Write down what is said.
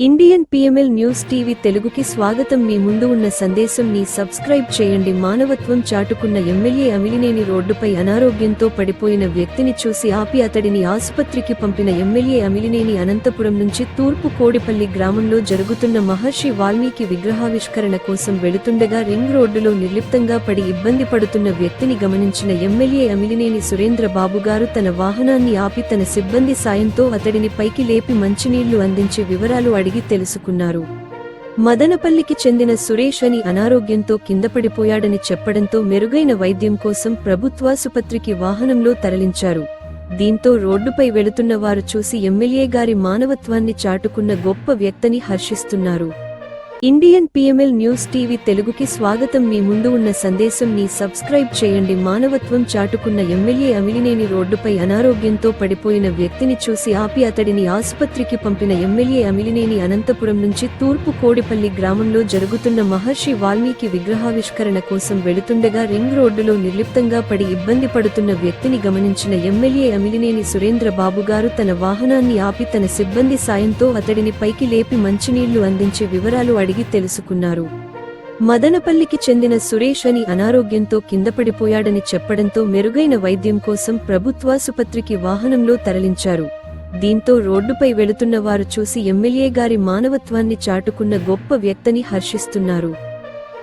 Indian PML news TV తెలుగుకి స్వాగతం. మీ ముందు ఉన్న సందేశం ని సబ్స్క్రైబ్ చేయండి. మానవత్వం చాటుకున్న ఎమ్మెల్యే అమిలినేని రోడ్డుపై అనారోగ్యంతో పడిపోయిన వ్యక్తిని చూసి ఆపి అతడిని ఆసుపత్రికి పంపిన ఎమ్మెల్యే అమిలినేని అనంతపురం నుంచి తూర్పు కోడిపల్లి గ్రామంలో జరుగుతున్న మహర్షి వాల్మీకి విగ్రహావిష్కరణ కోసం వెళుతుండగా రింగ్ రోడ్డులో నిర్లిప్తంగా పడి ఇబ్బంది పడుతున్న వ్యక్తిని గమనించిన ఎమ్మెల్యే అమిలినేని సురేంద్ర బాబు గారు తన వాహనాన్ని ఆపి తన సిబ్బంది సాయంతో అతడిని పైకి లేపి మంచినీళ్ళు అందించే వివరాలు అడిగి తెలుసుకున్నారు. మదనపల్లికి చెందిన సురేష్ అని అనారోగ్యంతో కిందపడిపోయాడని చెప్పడంతో మెరుగైన వైద్యం కోసం ప్రభుత్వాసుపత్రికి వాహనంలో తరలించారు. దీంతో రోడ్డుపై వెళుతున్న వారు చూసి ఎమ్మెల్యే గారి మానవత్వాన్ని చాటుకున్న గొప్ప వ్యక్తని హర్షిస్తున్నారు. ఇండియన్ పిఎంఎల్ న్యూస్ టీవీ తెలుగుకి స్వాగతం. మీ ముందు ఉన్న సందేశం ని సబ్స్క్రైబ్ చేయండి. మానవత్వం చాటుకున్న ఎమ్మెల్యే అమిలినేని రోడ్డుపై అనారోగ్యంతో పడిపోయిన వ్యక్తిని చూసి ఆపి అతడిని ఆసుపత్రికి పంపిన ఎమ్మెల్యే అమిలినేని అనంతపురం నుంచి తూర్పు కోడిపల్లి గ్రామంలో జరుగుతున్న మహర్షి వాల్మీకి విగ్రహావిష్కరణ కోసం వెళుతుండగా రింగ్ రోడ్డులో నిర్లిప్తంగా పడి ఇబ్బంది పడుతున్న వ్యక్తిని గమనించిన ఎమ్మెల్యే అమిలినేని సురేంద్ర బాబు గారు తన వాహనాన్ని ఆపి తన సిబ్బంది సాయంతో అతడిని పైకి లేపి మంచినీళ్ళు అందించే వివరాలు అడిగి తెలుసుకున్నారు. మదనపల్లికి చెందిన సురేష్ అని అనారోగ్యంతో కిందపడిపోయాడని చెప్పడంతో మెరుగైన వైద్యం కోసం ప్రభుత్వాసుపత్రికి వాహనంలో తరలించారు. దీంతో రోడ్డుపై వెళుతున్న వారు చూసి ఎమ్మెల్యే గారి మానవత్వాన్ని చాటుకున్న గొప్ప వ్యక్తని హర్షిస్తున్నారు.